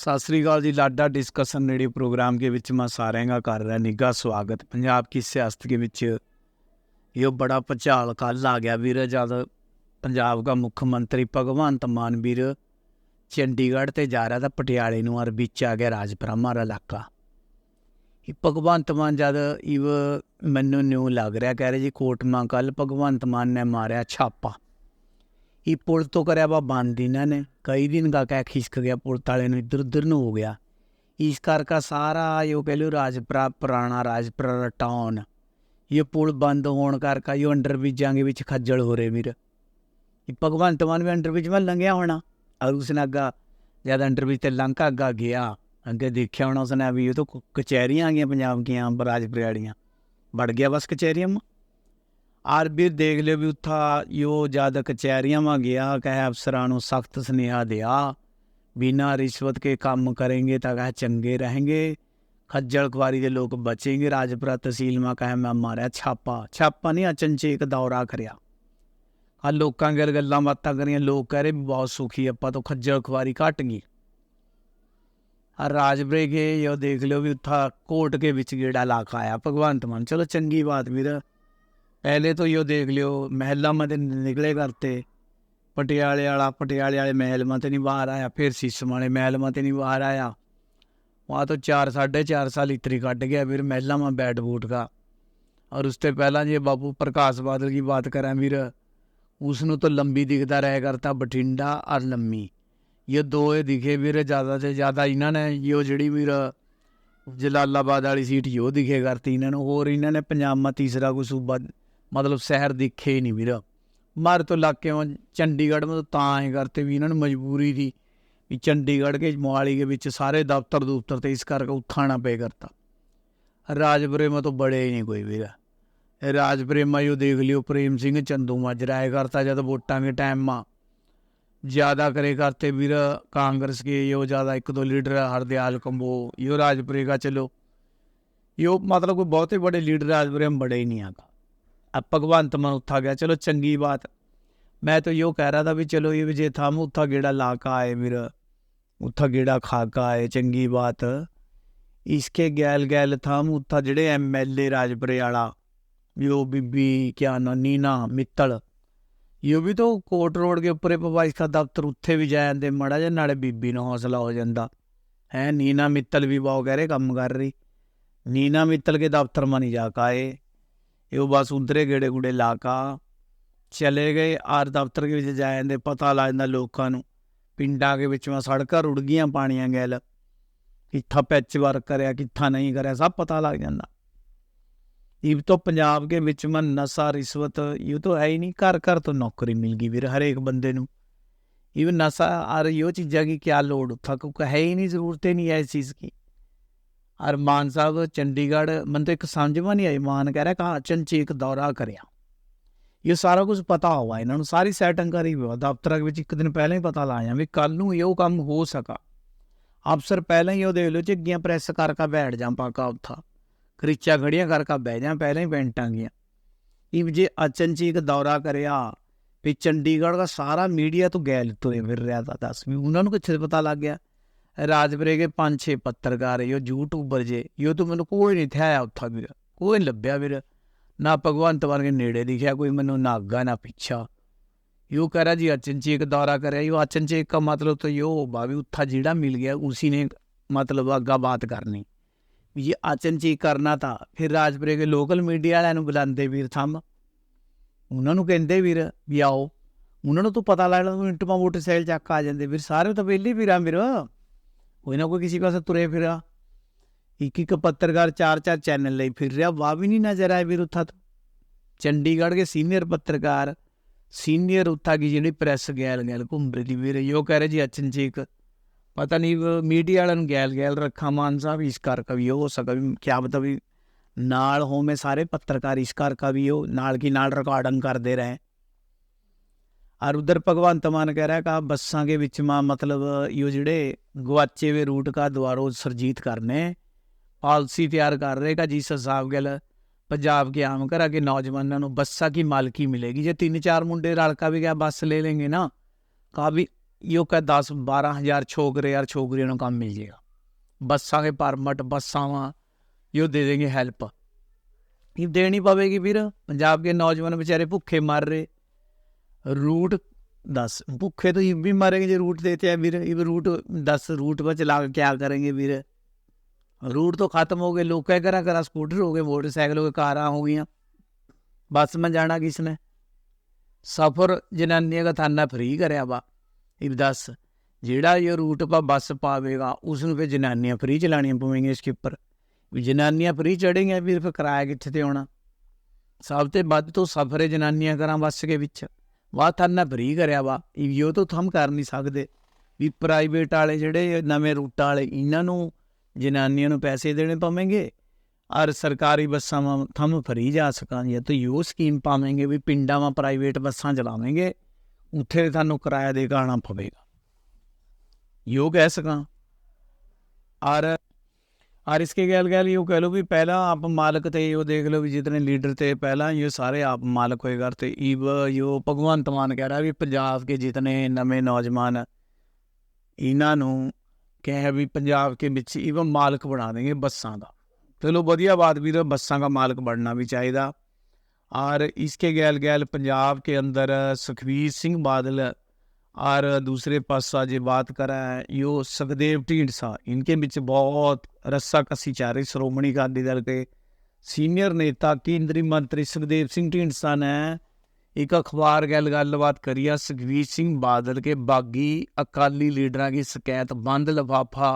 ਸਤਿ ਸ੍ਰੀ ਅਕਾਲ ਜੀ Lada discussion radio programme के विच मैं सारे का कर रहा निगा स्वागत पंजाब की सियासत के विच ये बड़ा भचाल कल आ गया वीर जद पंजाब का मुख्यमंत्री भगवंत मान वीर चंडीगढ़ ਤੇ ਜਾ ਰਿਹਾ ਤਾਂ ਪਟਿਆਲੇ ਨੂੰ ਔਰ ਵਿੱਚ ਆ ਗਿਆ ਰਾਜਪੁਰਾ ਦਾ ਇਲਾਕਾ ਇਹ ਭਗਵੰਤ ਮਾਨ ਜਦ ਇਵ ਮੈਨੂੰ ਨਿਊ ਲੱਗ ਰਿਹਾ ਕਹਿ ਰਹੇ ਜੀ ਕੋਟਮਾ ਕੱਲ ਭਗਵੰਤ ਮਾਨ ਨੇ ਮਾਰਿਆ ਛਾਪਾ ਇਹ ਪੁਲ ਤੋਂ ਕਰਿਆ ਵਾ ਬੰਦ ਇਹਨਾਂ ਨੇ। ਕਈ ਦਿਨ ਦਾ ਕਹਿ ਖਿਸਕ ਗਿਆ ਪੁਲ ਤਾਲੇ ਨੂੰ, ਇੱਧਰ ਉੱਧਰ ਨੂੰ ਹੋ ਗਿਆ। ਇਸ ਕਰਕੇ ਸਾਰਾ ਇਹ ਕਹਿ ਲਓ ਰਾਜਪੁਰਾ, ਪੁਰਾਣਾ ਰਾਜਪੁਰਾ ਟਾਊਨ ਇਹ ਪੁਲ ਬੰਦ ਹੋਣ ਕਰਕੇ ਇਹ ਅੰਡਰ ਬ੍ਰਿਜਾਂਗੇ ਵਿੱਚ ਖੱਜਲ ਹੋ ਰਹੇ ਵੀਰ। ਇਹ ਭਗਵੰਤ ਮਾਨ ਵੀ ਅੰਡਰ ਬ੍ਰਿਜ ਮੈਂ ਲੰਘਿਆ ਹੋਣਾ। ਔਰ ਉਸਨੇ ਅੱਗਾ ਜਦ ਅੰਡਰ ਬ੍ਰਿਜ ਤੇ ਲੰਕਾ ਅੱਗਾ ਗਿਆ, ਅੱਗੇ ਦੇਖਿਆ ਹੋਣਾ ਉਸਨੇ ਵੀ ਇਹ ਤਾਂ ਕਚਹਿਰੀਆਂ ਆ ਗਈਆਂ ਪੰਜਾਬ ਦੀਆਂ, ਰਾਜਪੁਰੇ ਵਾਲੀਆਂ। ਵੜ ਗਿਆ ਬਸ ਕਚਹਿਰੀਆਂ ਮਾ ਆਰ ਵੀਰ ਦੇਖ ਲਿਓ ਵੀ ਉੱਥਾ ਯੋ ਜਦ ਕਚਹਿਰੀਆਂ ਮਾ ਗਿਆ, ਕਹੇ ਅਫਸਰਾਂ ਨੂੰ ਸਖਤ ਸੁਨੇਹਾ ਦਿਆ। ਬਿਨਾ ਰਿਸ਼ਵਤ ਕੇ ਕੰਮ ਕਰेंगे ਤਾਂ ਕਹੇ ਚੰਗੇ ਰਹਿਣਗੇ ਖੱਜਲ ਖਵਾਰੀ ਦੇ ਲੋਕ ਬਚੇਗੇ। ਰਾਜਪੁਰਾ ਤਹਿਸੀਲ ਮਾ ਕਹੇ ਮੈਂ ਮਾਰਿਆ ਛਾਪਾ। ਛਾਪਾ ਨਹੀਂ ਅਚਨਚੇ ਇੱਕ ਦੌਰਾ ਕਰਿਆ। ਆ ਲੋਕਾਂ ਗੱਲ ਗੱਲਾਂ ਬਾਤਾਂ ਕਰੀਆਂ, ਲੋਕ ਕਹ ਰਹੇ ਬਹੁਤ ਸੁਖੀ ਆਪਾਂ ਤੋਂ ਖੱਜਲ ਖਵਾਰੀ ਘਟ ਗਈ। ਆ ਰਾਜਪੁਰੇ ਕੇ ਯੋ ਦੇਖ ਲਿਓ ਵੀ ਉੱਥਾ ਕੋਟ ਕੇ ਵਿੱਚ ਗੇੜਾ ਲਾ ਆਇਆ। ਭਗਵੰਤ ਮਾਨ, ਚਲੋ ਚੰਗੀ ਬਾਤ ਵੀਰ। ਪਹਿਲੇ ਤੋਂ ਯੋ ਦੇਖ ਲਿਓ ਮਹਿਲਾ ਮਤੇ ਨਿਕਲੇ ਕਰਤੇ ਪਟਿਆਲੇ ਵਾਲਾ ਪਟਿਆਲੇ ਵਾਲੇ ਮਹਿਲ ਮਤੇ ਨਹੀਂ ਬਾਹਰ ਆਇਆ ਫਿਰ ਸਿਸਮ ਵਾਲੇ ਮਹਿਲ ਮਤੇ ਨਹੀਂ ਬਾਹਰ ਆਇਆ वहाँ तो चार साढ़े चार साल इतनी कट गया फिर महिला में बैट बूट का और उससे पहला ये बाबू प्रकाश बादल की बात करें फिर उसनु तो लंबी दिखता रह करता बठिंडा और लम्मी ये दो ही दिखे फिर ज़्यादा से ज़्यादा इन्होंने यो जड़ी फिर जलालाबाद वाली सीट यो दिखे करती इन्होंने और इन्होंने पंजाब में तीसरा कोई सूबा ਮਤਲਬ ਸ਼ਹਿਰ ਦੇਖੇ ਨਹੀਂ ਵੀਰ। ਮਾਰ ਤੋਂ ਲੱਗ ਕੇ ਚੰਡੀਗੜ੍ਹ ਮਤਲਬ ਤਾਂ ਐ ਕਰਤੇ ਵੀ ਇਹਨਾਂ ਨੂੰ ਮਜਬੂਰੀ ਦੀ ਵੀ ਚੰਡੀਗੜ੍ਹ ਕੇ ਮੋਹਾਲੀ ਦੇ ਵਿੱਚ ਸਾਰੇ ਦਫ਼ਤਰ ਦਫ਼ਤਰ ਤੇ ਇਸ ਕਰਕੇ ਉਠਾਣਾ ਪਏ ਕਰਤਾ। ਰਾਜਪੁਰੇ ਤੋਂ ਬੜੇ ਹੀ ਨਹੀਂ ਕੋਈ ਵੀਰ। ਇਹ ਰਾਜਪ੍ਰੇਮਾ ਯੋ ਦੇਖ ਲਿਓ, ਪ੍ਰੇਮ ਸਿੰਘ ਚੰਦੂ ਮਾਜਰਾਏ ਕਰਤਾ ਜਦ ਵੋਟਾਂ ਦੇ ਟਾਈਮ ਆ। ਜ਼ਿਆਦਾ ਕਰੇ ਕਰਤੇ ਵੀਰ ਕਾਂਗਰਸ ਕੇ, ਜੋ ਜ਼ਿਆਦਾ ਇੱਕ ਦੋ ਲੀਡਰ ਹਰਦਿਆਲ ਕੰਬੋ, ਯੋ ਰਾਜਪੁਰੇ ਦਾ ਚਲੋ। ਯੋ ਮਤਲਬ ਕੋਈ ਬਹੁਤੇ ਬੜੇ ਲੀਡਰ ਰਾਜਪੁਰੇ ਬੜੇ ਹੀ ਨਹੀਂ ਆਗਾ ਭगवंत मान उत्था गया चलो चंगी बात मैं तो यो कह रहा था भी चलो ये विजय था उत्था गेड़ा ला का आए मेरा उत्था गेड़ा खा का आए चंगी बात इसके गैल गैल थाम उत्था जेड़े एम एल ए राजपुरे आला यो बीबी क्या ना नीना मित्तल यो भी तो कोट रोड के ऊपर बाबा इसका दफ्तर उत्थे भी जा आंदे मड़ा जा नाले बीबी ना हौसला हो जांदा है नीना मित्तल भी बहुत गहरे काम कर रही नीना मित्तल के दफ्तर में नहीं जा का आए ਇਹ ਬਸ ਉਧਰੇ ਗੇੜੇ ਗੁੜੇ ਲਾ ਕਾ ਚਲੇ ਗਏ ਆਰ ਦਫ਼ਤਰ ਦੇ ਵਿੱਚ ਜਾ ਜਾਂਦੇ ਪਤਾ ਲੱਗ ਜਾਂਦਾ ਲੋਕਾਂ ਨੂੰ ਪਿੰਡਾਂ ਦੇ ਵਿੱਚ ਮੈਂ ਸੜਕਾਂ ਰੁੜ ਗਈਆਂ ਪਾਣੀਆਂ ਗੈਲ ਕਿੱਥਾ ਪੈਚ ਵਰਕ ਕਰਿਆ ਕਿੱਥਾ ਨਹੀਂ ਕਰਿਆ ਸਭ ਪਤਾ ਲੱਗ ਜਾਂਦਾ ਇਹ ਤਾਂ ਪੰਜਾਬ ਦੇ ਵਿੱਚ ਮੈਂ ਨਸ਼ਾ ਰਿਸ਼ਵਤ ਇਹ ਤਾਂ ਹੈ ਹੀ ਨਹੀਂ ਘਰ ਘਰ ਤੋਂ ਨੌਕਰੀ ਮਿਲ ਗਈ ਵੀਰ ਹਰੇਕ ਬੰਦੇ ਨੂੰ ਇਹ ਨਸ਼ਾ और यो चीज़ा की क्या लोड था क्योंकि है ही नहीं ज़रूरत ही नहीं है इस चीज़ की और ਔਰ ਮਾਨ ਸਾਹਿਬ, ਚੰਡੀਗੜ੍ਹ ਮੈਨੂੰ ਤਾਂ ਇੱਕ ਸਮਝਵਾ ਨਹੀਂ ਆਈ, ਮਾਨ ਕਹਿ ਰਿਹਾ, ਕਹਾ ਚੰਚੇਕ ਦੌਰਾ ਕਰਿਆ। ਇਹ ਸਾਰਾ ਕੁਝ ਪਤਾ ਹੋਵਾ ਇਹਨਾਂ ਨੂੰ ਸਾਰੀ ਸੈਟਿੰਗ ਕਰੀ ਹੋਇਆ ਦਫ਼ਤਰਾਂ ਵਿੱਚ ਇੱਕ ਦਿਨ ਪਹਿਲਾਂ ਹੀ ਪਤਾ ਲਾਇਆ ਵੀ ਕੱਲ ਨੂੰ ਇਹੋ ਕੰਮ ਹੋ ਸਕਾ। ਅਫਸਰ ਪਹਿਲਾਂ ਹੀ ਉਹ ਦੇਖ ਲੋ ਝੱਗੀਆਂ ਪ੍ਰੈਸ ਕਰਕੇ ਬੈਠ ਜਾਂ ਪਾਕਾ ਉੱਥਾ। ਖਰੀਚਾ ਖੜੀਆਂ ਕਰਕੇ ਬਹਿ ਜਾਂ ਪਹਿਲਾਂ ਹੀ ਪੈਂਟਾਂ ਗਿਆ ਇਹ ਜੇ ਅਚਨਚੇਕ ਦੌਰਾ ਕਰਿਆ, ਵੀ ਚੰਡੀਗੜ੍ਹ ਦਾ ਸਾਰਾ ਮੀਡੀਆ ਤੋਂ ਗੈਲ ਤੁਰੇ ਫਿਰ ਰਿਹਾ ਤਾਂ ਦੱਸ ਵੀ ਉਹਨਾਂ ਨੂੰ ਕਿੱਥੇ ਪਤਾ ਲੱਗ ਗਿਆ? ਰਾਜਪੁਰੇ ਕੇ ਪੰਜ ਛੇ ਪੱਤਰਕਾਰ ਇਹੋ ਯੂਟਿਊਬਰ ਜੇ ਇਹੋ ਤੋਂ ਮੈਨੂੰ ਕੋਈ ਨਹੀਂ ਥਿਆ ਉੱਥਾ ਵੀ ਕੋਈ ਲੱਭਿਆ ਵੀਰ। ਨਾ ਭਗਵੰਤ ਵਰਗੇ ਨੇੜੇ ਲਿਖਿਆ ਕੋਈ ਮੈਨੂੰ ਨਾ ਅੱਗਾ, ਨਾ ਪਿੱਛਾ। ਯੋ ਕਰਾ ਜੀ ਅਚਨਚੇ ਇੱਕ ਦੌਰਾ ਕਰਿਆ, ਯੋ ਅਚਨਚੇ ਦਾ ਮਤਲਬ ਤਾਂ ਯੋ ਬਾਵੀ ਉੱਥਾ ਜਿਹੜਾ ਮਿਲ ਗਿਆ, ਉਸੀ ਨੇ ਮਤਲਬ ਅੱਗਾ ਬਾਤ ਕਰਨੀ। ਵੀ ਇਹ ਅਚਨਚੇ ਕਰਨਾ ਤਾਂ ਫਿਰ ਰਾਜਪੁਰੇ ਦੇ ਲੋਕਲ ਮੀਡੀਆ ਵਾਲਿਆਂ ਨੂੰ ਬੁਲਾਉਂਦੇ ਵੀਰ ਥੰਮ। ਉਹਨਾਂ ਨੂੰ ਕਹਿੰਦੇ ਵੀਰ ਵੀ ਆਓ। ਉਹਨਾਂ ਨੂੰ ਤੂੰ ਪਤਾ ਲੱਗਦਾ ਮਿੰਟ ਮਾ ਮੋਟਰਸਾਈਕਲ ਚੱਕ ਆ ਜਾਂਦੇ। ਵੀਰ ਸਾਰੇ ਤਾਂ ਵੇਲੇ ਵੀਰਾਂ ਵੀਰ। ਕੋਈ ਨਾ ਕੋਈ ਕਿਸੇ ਪਾਸੇ ਤੁਰੇ ਫਿਰਿਆ। ਇੱਕ ਇੱਕ ਪੱਤਰਕਾਰ ਚਾਰ ਚਾਰ ਚੈਨਲ ਲਈ ਫਿਰ ਰਿਹਾ। ਵਾਹ ਵੀ ਨਹੀਂ ਨਜ਼ਰ ਆਏ ਵੀਰ ਉੱਥਾ ਤੋਂ। ਚੰਡੀਗੜ੍ਹ ਦੇ ਸੀਨੀਅਰ ਪੱਤਰਕਾਰ, ਸੀਨੀਅਰ ਉੱਥਾ ਕੀ ਜਿਹੜੀ ਪ੍ਰੈਸ ਗੈਲ ਗੈਲ ਘੁੰਮ ਰਹੀ ਦੀ ਵੀਰ ਯੋ ਕਹਿ ਰਹੇ ਜੀ ਅਚਨ ਜੀ ਇੱਕ, ਪਤਾ ਨਹੀਂ ਮੀਡੀਆ ਵਾਲਿਆਂ ਨੂੰ ਗੈਲ ਗੈਲ ਰੱਖਾ ਮਾਨ ਸਾਹਿਬ, ਇਸ ਕਰਕੇ ਵੀ ਹੋ ਸਕਾ ਵੀ ਕਿਆ ਪਤਾ ਵੀ ਨਾਲ ਹੋਵੇਂ ਸਾਰੇ ਪੱਤਰਕਾਰ, ਇਸ ਕਰਕੇ ਵੀ ਉਹ ਨਾਲ ਕੀ ਨਾਲ ਰਿਕਾਰਡਿੰਗ ਕਰਦੇ ਰਹੇ। और उधर भगवंत मान कह रहा है कि आप बसा के बीच में मतलब यो जड़े गुआचे हुए रूट का दोबारा सरजीत करने पॉलिसी तैयार कर रहे का जी सर साहब गल पंजाब के आम करा के नौजवानों बसा की मालकी मिलेगी जो तीन चार मुंडे रलका भी गया बस ले लेंगे ना का भी यो का दस बारह हज़ार छोकरे यार छोकरियों काम मिल जाएगा बसा के परमट बसा वहाँ यो दे देंगे हेल्प ये देनी पवेगी फिर पंजाब के नौजवान बेचारे भुखे मर रहे रूट दस भूखे तो ये भी मरेंगे जो रूट देते हैं वीर ये भी रूट दस रूट पर चला के क्या करेंगे वीर रूट तो खत्म हो गए लोग क्या करा करा स्कूटर हो गए मोटरसाइकिल हो गए कारां हो गई बस में जाना किसने सफ़र जनानियां का थाना फ्री कराया वा ये दस ਜਿਹੜਾ ਇਹ ਰੂਟ ਪਾ ਬੱਸ ਪਾਵੇਗਾ ਉਸ ਨੂੰ ਫਿਰ ਜਨਾਨੀਆਂ ਫ੍ਰੀ ਚਲਾਣੀਆਂ ਪਵੇਂਗੀਆਂ ਸਕਿੱਪਰ ਵੀ ਜਨਾਨੀਆਂ ਫ੍ਰੀ ਚੜੇਂਗੀਆਂ ਵੀਰ ਫਿਰ ਕਿਰਾਇਆ ਕਿੱਥੇ ਤੇ ਆਉਣਾ ਸਭ ਤੇ ਵੱਧ ਤੋਂ ਸਫਰੇ ਜਨਾਨੀਆਂ ਕਰਾਂ ਬੱਸ ਦੇ ਵਿੱਚ ਵਾਹ ਥਾਨਾ ਫਰੀ ਕਰਿਆ ਵਾ, ਇਹ ਉਹ ਤੋਂ ਥਮ ਕਰ ਨਹੀਂ ਸਕਦੇ। ਵੀ ਪ੍ਰਾਈਵੇਟ ਵਾਲੇ ਜਿਹੜੇ ਨਵੇਂ ਰੂਟਾਂ ਵਾਲੇ, ਇਹਨਾਂ ਨੂੰ, ਜਨਾਨੀਆਂ ਨੂੰ ਪੈਸੇ ਦੇਣੇ ਪਵੇਂਗੇ, ਔਰ ਸਰਕਾਰੀ ਬੱਸਾਂ ਵਾਂ ਥਮ ਫਰੀ ਜਾ ਸਕਾਂਗੇ ਤਾਂ ਯੋ ਸਕੀਮ ਪਾਵਾਂਗੇ ਵੀ ਪਿੰਡਾਂ ਵਾਂ ਪ੍ਰਾਈਵੇਟ ਬੱਸਾਂ ਚਲਾਵਾਂਗੇ, ਉੱਥੇ ਤੁਹਾਨੂੰ ਕਿਰਾਇਆ ਦੇ ਕੇ ਆਉਣਾ ਪਵੇਗਾ। ਯੋ ਕਹਿ ਸਕਾਂ। ਔਰ और इसके गैल गैल यूँ कह लो भी पहला आप मालक थे यो देख लो भी जितने लीडर थे पहला ये सारे आप मालक होए करते ईब यो भगवंत मान कह रहा भी पंजाब के जितने नवे नौजवान इन्हों कहें भी पंजाब के बिच इवन मालक बना देंगे बसा का चलो वजिया बात भी तो बसा का मालक बनना भी चाहिए और इसके गैल गैल पंजाब के अंदर सुखबीर सिंह बादल और दूसरे पास सा जो बात करें यो सखदेव ढींडसा इनके बीच बहुत रस्सा कसी जा रही श्रोमणी अकाली दल के सीनियर नेता केंद्रीय मंत्री सुखदेव सिंह ढींडसा ने एक अखबार गल गलबात करी है सुखबीर सिंह बादल के बागी अकाली लीडर की शिकायत बंद लिफाफा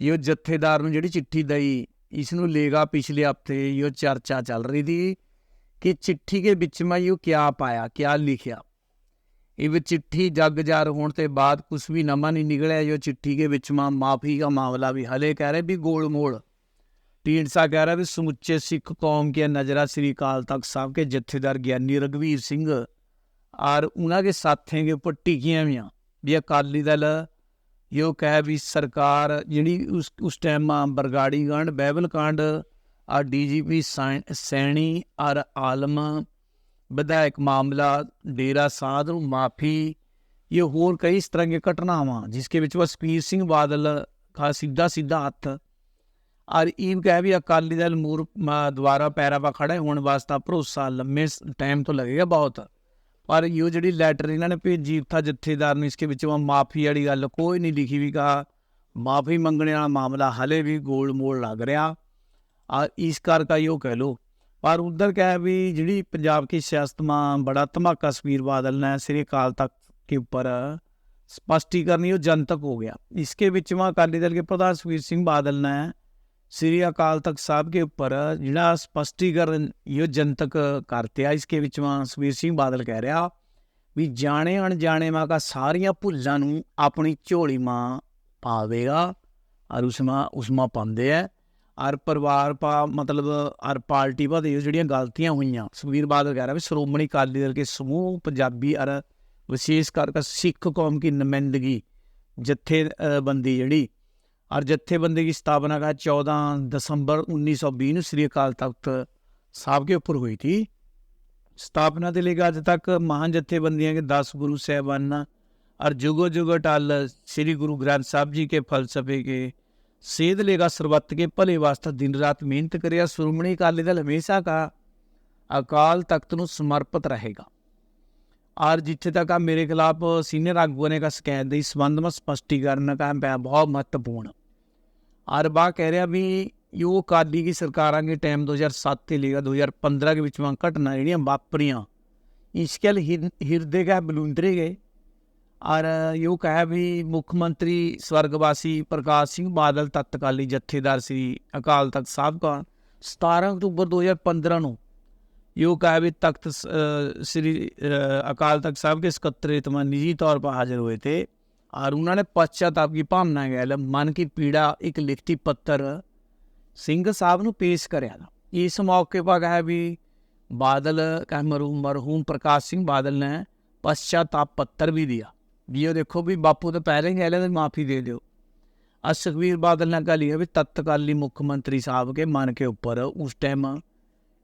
यो जत्थेदार ने जी चिट्ठी दई इस लेगा पिछले हफ्ते यो चर्चा चल रही थी कि चिट्ठी के बीच में यो क्या पाया क्या लिखा ਇਹ ਚਿੱਠੀ ਜੱਗ ਜਾਰ ਹੋਣ ਤੇ ਬਾਅਦ ਕੁਝ ਵੀ ਨਵਾਂ ਨਹੀਂ ਨਿਕਲਿਆ ਜੋ ਚਿੱਠੀ ਦੇ ਵਿੱਚ ਮਾ ਮਾਫੀ ਦਾ ਮਾਮਲਾ ਵੀ ਹਲੇ ਕਹਿ ਰਹੇ ਵੀ ਗੋਲ ਮੋੜ ਢੀਂਡਸਾ ਕਹਿ ਰਿਹਾ ਵੀ ਸਮੁੱਚੇ ਸਿੱਖ ਕੌਮ ਕੇ ਨਜ਼ਰਾ ਸ੍ਰੀ ਕਾਲ ਤਖਤ ਸਾਹਿਬ के ਜਥੇਦਾਰ ਗਿਆਨੀ ਰਗਵੀਰ ਸਿੰਘ और ਉਹਨਾਂ के ਸਾਥੀਆਂ के ਉੱਪਰ ਟਿਕੀਆਂ ਵੀ ਵੀ ਅਕਾਲੀ ਦਲ ਇਹ ਕਹਿ ਵੀ ਸਰਕਾਰ ਜਿਹੜੀ ਉਸ ਉਸ ਟਾਈਮ ਬਰਗਾੜੀ ਕਾਂਡ ਬਾਈਬਲ ਕਾਂਡ ਆ ਡੀਜੀਪੀ ਸੈਣੀ ਔਰ ਆਲਮ ਵਿਧਾਇਕ ਮਾਮਲਾ, ਡੇਰਾ ਸਾਧ ਨੂੰ ਮਾਫੀ, ਇਹ ਹੋਰ ਕਈ ਇਸ ਤਰ੍ਹਾਂ ਦੀਆਂ ਘਟਨਾਵਾਂ ਜਿਸਕੇ ਵਿੱਚ ਵਸਪੀਰ ਸਿੰਘ ਬਾਦਲ ਕਾ ਸਿੱਧਾ ਸਿੱਧਾ ਹੱਥ। ਔਰ ਇਹ ਕਹਿ ਵੀ ਅਕਾਲੀ ਦਲ ਮੂਰ ਦੁਆਰਾ ਪੈਰਾਵਾ ਖੜੇ ਹੋਣ ਵਾਸਤਾ ਭਰੋਸਾ ਲੰਮੇ ਟਾਈਮ ਤੋਂ ਲੱਗੇਗਾ ਬਹੁਤ। ਪਰ ਇਹ ਜਿਹੜੀ ਲੈਟਰ ਇਹਨਾਂ ਨੇ ਭੇਜੀ ਥਾ ਜਥੇਦਾਰ ਨੂੰ ਇਸਕੇ ਵਿੱਚ ਮਾਫੀ ਵਾਲੀ ਗੱਲ ਕੋਈ ਨਹੀਂ ਲਿਖੀ ਵੀ ਕਾ ਮਾਫੀ ਮੰਗਣ ਵਾਲਾ ਮਾਮਲਾ ਹਲੇ ਵੀ ਗੋਲ ਮੋਲ ਲੱਗ ਰਿਹਾ। ਆ ਇਸ ਕਰਕੇ ਉਹ ਕਹਿ ਲੋ पर उधर क्या है भी जी पंजाब की सियासत में बड़ा धमाका सुखबीर बादल ने श्री अकाल तख्त के ऊपर स्पष्टीकरण ये जनतक हो गया इसके बीच में अकाली दल के प्रधान सुखबीर सिंह बादल ने श्री अकाल तख्त साहब के ऊपर जिड़ा स्पष्टीकरण ये जनतक करते हैं इसके बीच में सुखबीर सिंह बादल कह रहा भी जाने अनजाने माँ का सारिया भुलों अपनी झोली माँ पावेगा और उसमें उसमें पाते हैं ਔਰ ਪਰਿਵਾਰ ਪਾ ਮਤਲਬ ਔਰ ਪਾਰਟੀ ਪਾ ਦੇ ਜਿਹੜੀਆਂ ਗਲਤੀਆਂ ਹੋਈਆਂ ਸੁਖਬੀਰ ਬਾਦਲ ਕਹਿ ਰਿਹਾ ਵੀ ਸ਼੍ਰੋਮਣੀ ਅਕਾਲੀ ਦਲ ਕੇ ਸਮੂਹ ਪੰਜਾਬੀ ਔਰ ਵਿਸ਼ੇਸ਼ ਕਰਕੇ ਸਿੱਖ ਕੌਮ की नुमाइंदगी ਜਥੇਬੰਦੀ ਜਿਹੜੀ ਔਰ ਜਥੇਬੰਦੀ ਦੀ ਸਥਾਪਨਾ का 14 दिसंबर 1920 ਨੂੰ ਸ੍ਰੀ ਅਕਾਲ ਤਖਤ ਸਾਹਿਬ के ऊपर हुई थी स्थापना से लेकर आज तक महान जथेबंदियां के दस गुरु साहबान और जुगो जुगो टाल श्री गुरु ग्रंथ साहब जी के फलसफे के सेध लेगा सरबत के भले वास्ते दिन रात मेहनत करेगा श्रोमणी अकाली दल हमेशा का अकाल तख्त ਨੂੰ ਸਮਰਪਿਤ ਰਹੇਗਾ और जिथे तक आ मेरे खिलाफ सीनियर आगुओं ने का शिकायत दी संबंध में स्पष्टीकरण का बहुत महत्वपूर्ण और बा कह रहा भी यो अकाली की सरकारों के टाइम 2007 से लेकर 2015 के बीच में घटना ਜਿਹੜੀਆਂ ਵਾਪਰੀਆਂ इसके ਹਿਰਦੇ का ਬਲੂੰਦਰੇ ਗਏ ਔਰ ਯੋ ਕਹਾ ਵੀ ਮੁੱਖ ਮੰਤਰੀ ਸਵਰਗਵਾਸੀ ਪ੍ਰਕਾਸ਼ ਸਿੰਘ ਬਾਦਲ ਤਤਕਾਲੀ ਜਥੇਦਾਰ ਸ੍ਰੀ ਅਕਾਲ ਤਖਤ ਸਾਹਿਬ ਕਾ 17 ਅਕਤੂਬਰ 2015 ਨੂੰ। ਯੋ ਕਹਾ ਵੀ ਤਖਤ ਸ੍ਰੀ ਅਕਾਲ ਤਖਤ ਸਾਹਿਬ के ਸਕੱਤਰੇਤ में निजी तौर पर हाजिर हुए थे और उन्होंने ਕੀ ਭਾਵਨਾ भावना गैल मन की पीड़ा एक लिखती पत्र ਸਿੰਘ ਸਾਹਿਬ ਨੂੰ ਪੇਸ਼ ਕਰਿਆ ਇਸ ਮੌਕੇ ਪਰ ਕਹਾ ਵੀ ਬਾਦਲ ਕਹਿ ਮਰਹੂਮ ਮਰਹੂਮ ਪ੍ਰਕਾਸ਼ ਸਿੰਘ ਬਾਦਲ ਨੇ ਪਸ਼ਚਾਤਾਪ ਪੱਤਰ ਵੀ ਦਿਆ। ਵੀ ਉਹ ਦੇਖੋ ਵੀ ਬਾਪੂ ਤਾਂ ਪਹਿਲਾਂ ਹੀ ਕਹਿ ਲੈਂਦੇ, ਮਾਫੀ ਦੇ ਦਿਓ। ਅੱਜ ਸੁਖਵੀਰ ਬਾਦਲ ਨਾਲ ਗੱਲ ਹੀ ਵੀ ਤਤਕਾਲੀ ਮੁੱਖ ਮੰਤਰੀ ਸਾਹਿਬ ਕੇ ਮਨ ਕੇ ਉੱਪਰ ਉਸ ਟਾਈਮ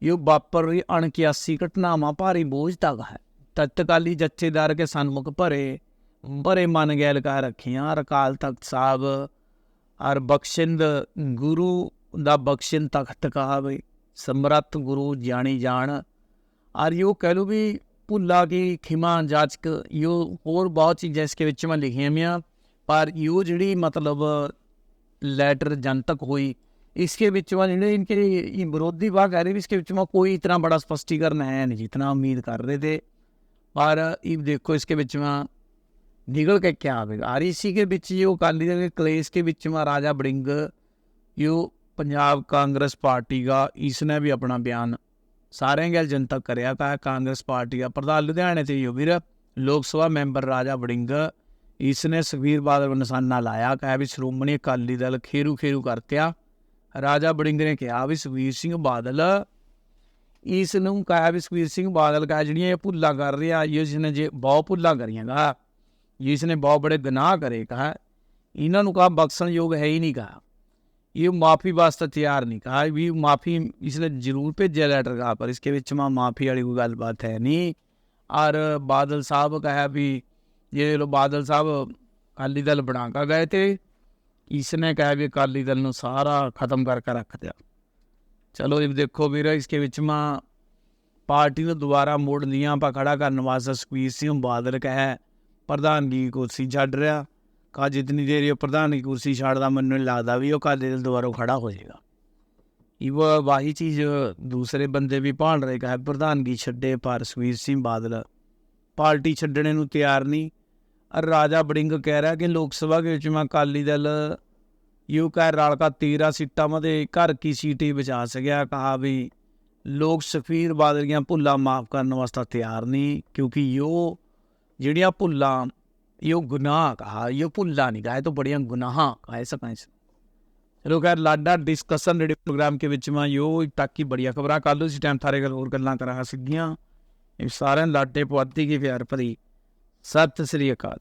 ਇਹ ਵਾਪਰ ਰਹੀ ਅਣਕਿਆਸੀ ਘਟਨਾਵਾਂ, ਭਾਰੀ ਬੋਝ ਤੱਕ ਹੈ। ਤਤਕਾਲੀ ਜੱਥੇਦਾਰ ਕੇ ਸਨਮੁਖ ਭਰੇ ਬਰੇ ਮਨ ਗੈਲ ਕਾ ਰੱਖਿਆ ਰਕਾਲ ਤਖਤ ਸਾਹਿਬ ਔਰ ਬਖਸ਼ਿੰਦ ਗੁਰੂ ਦਾ ਬਖਸ਼ਿੰਦ ਤਖਤ ਕਹਾ ਵੀ ਸਮਰੱਥ ਗੁਰੂ ਜਾਣੀ ਜਾਣ। ਔਰ ਇਹ ਕਹਿ ਲੋ ਵੀ पुल्ला की खिमा जाचक यो और बहुत चीज़ें इसके विच में लिखी हुई पर यो जी मतलब लेटर जनतक हुई इसके बीच में जेडे इनके विरोधी बात कह रहे भी इसके बीच में कोई इतना बड़ा स्पष्टीकरण है नहीं जितना उम्मीद कर रहे थे और ये देखो इसके बीच में निकल के क्या आवेगा आर के बीच ये अकाली दल के क्लेश के बीच में राजा बड़िंग यो पंजाब कांग्रेस पार्टी का इसने भी अपना बयान ਸਾਰਿਆਂ ਗੱਲ ਜਨਤਕ ਕਰਿਆ ਕਹਾ ਕਾਂਗਰਸ ਪਾਰਟੀ ਦਾ ਪ੍ਰਧਾਨ ਲੁਧਿਆਣੇ ਤੇ ਯੋਗੀਰ ਲੋਕ ਸਭਾ ਮੈਂਬਰ ਰਾਜਾ ਬੜਿੰਗ ਇਸ ਨੇ ਸੁਖਬੀਰ ਬਾਦਲ ਨੂੰ ਨਿਸ਼ਾਨਾ ਲਾਇਆ ਕਹਾ ਵੀ ਸ਼੍ਰੋਮਣੀ ਅਕਾਲੀ ਦਲ ਖੇਰੂ ਖੇਰੂ ਕਰਤਿਆ ਰਾਜਾ ਵੜਿੰਗ ਨੇ ਕਿਹਾ ਵੀ ਸੁਖਬੀਰ ਸਿੰਘ ਬਾਦਲ ਇਸ ਨੂੰ ਕਹਾ ਵੀ ਸੁਖਬੀਰ ਸਿੰਘ ਬਾਦਲ ਕਹਾ ਜਿਹੜੀਆਂ ਇਹ ਭੁੱਲਾਂ ਕਰ ਰਿਹਾ ਇਸ ਨੇ ਜੇ ਬਹੁਤ ਭੁੱਲਾਂ ਕਰੀਆਂ ਕਹਾ ਇਸ ਨੇ ਬਹੁਤ ਬੜੇ ਗੁਨਾਹ ਕਰੇ ਕਹਾ ਇਹਨਾਂ ਨੂੰ ਕਹਾ ਬਖਸ਼ਣ ਯੋਗ ਹੈ ਹੀ ਨਹੀਂ ਕਹਾ ये माफ़ी वास्ते तैयार नहीं कहा भी माफ़ी इसने जरूर भेजा लेटर कहा पर इसके बीच में माफ़ी वाली कोई गलबात है नहीं और बादल साहब कहा भी ये लो बादल साहब अकाली दल बना कर गए थे इसने कहा भी अकाली दल ਨੂੰ ਸਾਰਾ ਖਤਮ ਕਰਕੇ ਰੱਖ ਦਿਆ ਚਲੋ ਇਹ ਦੇਖੋ ਵੀਰ ਇਸਕੇ ਵਿੱਚ ਮਾ ਪਾਰਟੀ ਨੂੰ ਦੁਬਾਰਾ ਮੋੜ ਲੀਆਂ ਆਪਾਂ ਖੜਾ ਕਰਨ ਵਾਸਤੇ ਸੁਖਬੀਰ ਸਿੰਘ ਬਾਦਲ ਕਹੇ ਪ੍ਰਧਾਨਗੀ ਕੁਰਸੀ ਛੱਡ ਰਿਹਾ ਕਾ ਜਿਤਨੀ ਦੇਰ ਇਹ ਪ੍ਰਧਾਨ ਦੀ ਕੁਰਸੀ ਛੱਡਦਾ ਮੈਨੂੰ ਲੱਗਦਾ ਵੀ ਉਹ ਕਾਲੇ ਦਿਲ ਦੁਬਾਰਾ ਖੜਾ ਹੋ ਜਾਏਗਾ। ਇਹ ਵਾਹੀ ਚੀਜ਼ ਦੂਸਰੇ ਬੰਦੇ ਵੀ ਭਾਲ ਰਹੇ, ਕਹਾ ਪ੍ਰਧਾਨਗੀ ਛੱਡੇ ਪਰ ਸੁਖਬੀਰ ਸਿੰਘ ਬਾਦਲ। ਪਾਰਟੀ ਛੱਡਣੇ ਨੂੰ ਤਿਆਰ ਨਹੀਂ। ਔਰ ਰਾਜਾ ਬੜਿੰਗ ਕਹਿ ਰਿਹਾ ਕਿ ਲੋਕ ਸਭਾ ਦੇ ਵਿੱਚ ਮੈਂ ਅਕਾਲੀ ਦਲ, ਯੂ ਕਹ ਰਾਲ ਕਾ 13 ਸੀਟਾਂ ਮਦੇ ਘਰ ਕੀ ਸੀਟ ਹੀ ਬਚਾ ਸਕਿਆ, ਕਹਾ ਵੀ ਲੋਕ ਸੁਖਬੀਰ ਬਾਦਲ ਦੀਆਂ ਭੁੱਲਾਂ ਮਾਫ ਕਰਨ ਵਾਸਤੇ ਤਿਆਰ ਨਹੀਂ, ਕਿਉਂਕਿ ਯੋ ਜਿਹੜੀਆਂ ਭੁੱਲਾਂ यो गुनाह कहा यो पुल्ला नहीं कहा ये तो बढ़िया गुनाह कहा ऐसा कहें ਚਲੋ ਖੈਰ ਲਾਡਾ ਡਿਸਕਸ਼ਨ ਰੇਡੀਓ ਪ੍ਰੋਗਰਾਮ ਕੇ ਵਿੱਚ ਮੈਂ ਯੋ ਟਾਕੀ ਬੜੀਆਂ ਖਬਰਾਂ ਕੱਲ ਉਸ ਟਾਈਮ ਥਾਰੇ ਗੱਲ ਹੋਰ ਗੱਲਾਂ ਕਰਾਂ ਸਿੱਗੀਆਂ ਇਹ ਸਾਰਿਆਂ ਲਾਡੇ ਪੁਆਤੀ ਕੀ ਪਿਆਰ ਭਰੀ ਸਤਿ ਸ੍ਰੀ ਅਕਾਲ